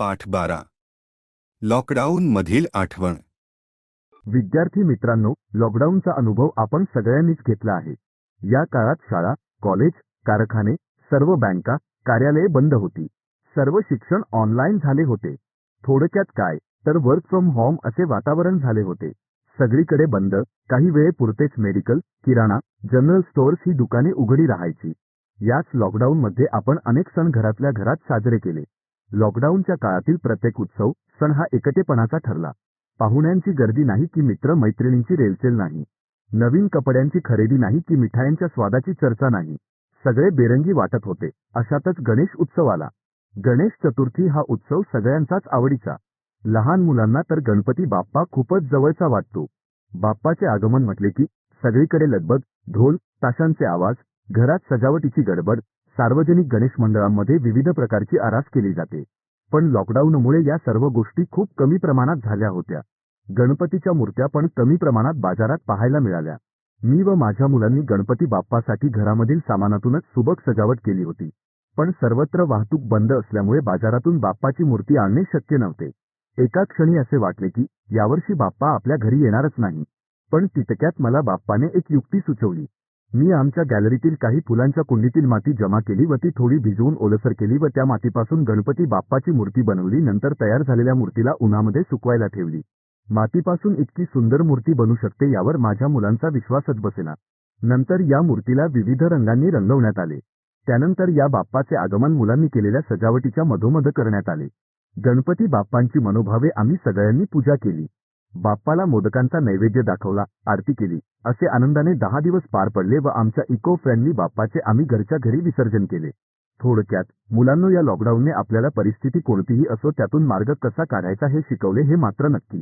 पाठ बारा लॉकडाऊन मधील आठवण. विद्यार्थी मित्रांनो लॉकडाऊनचा अनुभव आपण सगळ्यांनीच घेतला आहे. या काळात शाळा कॉलेज कारखाने सर्व बँका कार्यालये बंद होती. सर्व शिक्षण ऑनलाईन झाले होते. थोडक्यात काय तर वर्क फ्रॉम होम असे वातावरण झाले होते. सगळीकडे बंद काही वेळेपुरतेच मेडिकल किराणा जनरल स्टोअर्स ही दुकाने उघडी राहायची. याच लॉकडाऊनमध्ये आपण अनेक सण घरातल्या घरात साजरे केले. लॉकडाऊनच्या काळातील प्रत्येक उत्सव सण हा एकटेपणाचा ठरला. पाहुण्यांची गर्दी नाही की मित्र मैत्रिणींची रेलचेल नाही. नवीन कपड्यांची खरेदी नाही की मिठायांच्या स्वादाची चर्चा नाही. सगळे बेरंगी वाटत होते. अशातच गणेश उत्सव आला. गणेश चतुर्थी हा उत्सव सगळ्यांचाच आवडीचा. लहान मुलांना तर गणपती बाप्पा खूपच जवळचा वाटतो. बाप्पाचे आगमन म्हटले की सगळीकडे लगबग ढोल ताशांचे आवाज घरात सजावटीची गडबड सार्वजनिक गणेश मंडळांमध्ये विविध प्रकारची आरास केली जाते. पण लॉकडाऊनमुळे या सर्व गोष्टी खूप कमी प्रमाणात झाल्या होत्या. गणपतीच्या मूर्त्या पण कमी प्रमाणात बाजारात पाहायला मिळाल्या. मी व माझ्या मुलांनी गणपती बाप्पासाठी घरामधील सामानातूनच सुबक सजावट केली होती. पण सर्वत्र वाहतूक बंद असल्यामुळे बाजारातून बाप्पाची मूर्ती आणणे शक्य नव्हते. एका क्षणी असे वाटले की यावर्षी बाप्पा आपल्या घरी येणारच नाही. पण तितक्यात मला बाप्पाने एक युक्ती सुचवली. मी आमच्या गॅलरीतील काही फुलांच्या कुंडीतील माती जमा केली व ती थोडी भिजवून ओलसर केली व त्या मातीपासून गणपती बाप्पाची मूर्ती बनवली नंतर तयार झालेल्या मूर्तीला उन्हामध्ये सुकवायला ठेवली. मातीपासून इतकी सुंदर मूर्ती बनू शकते यावर माझ्या मुलांचा विश्वासच बसेना. नंतर या मूर्तीला विविध रंगांनी रंगवण्यात आले. त्यानंतर या बाप्पाचे आगमन मुलांनी केलेल्या सजावटीच्या मधोमध करण्यात आले. गणपती बाप्पांची मनोभावे आम्ही सगळ्यांनी पूजा केली. बाप्पाला मोदकांचा नैवेद्य दाखवला आरती केली. असे आनंदाने दहा दिवस पार पडले व आमच्या इको फ्रेंडली बाप्पाचे आम्ही घरच्या घरी विसर्जन केले. थोडक्यात मुलांनो या लॉकडाऊनने आपल्याला परिस्थिती कोणतीही असो त्यातून मार्ग कसा काढायचा हे शिकवले हे मात्र नक्की.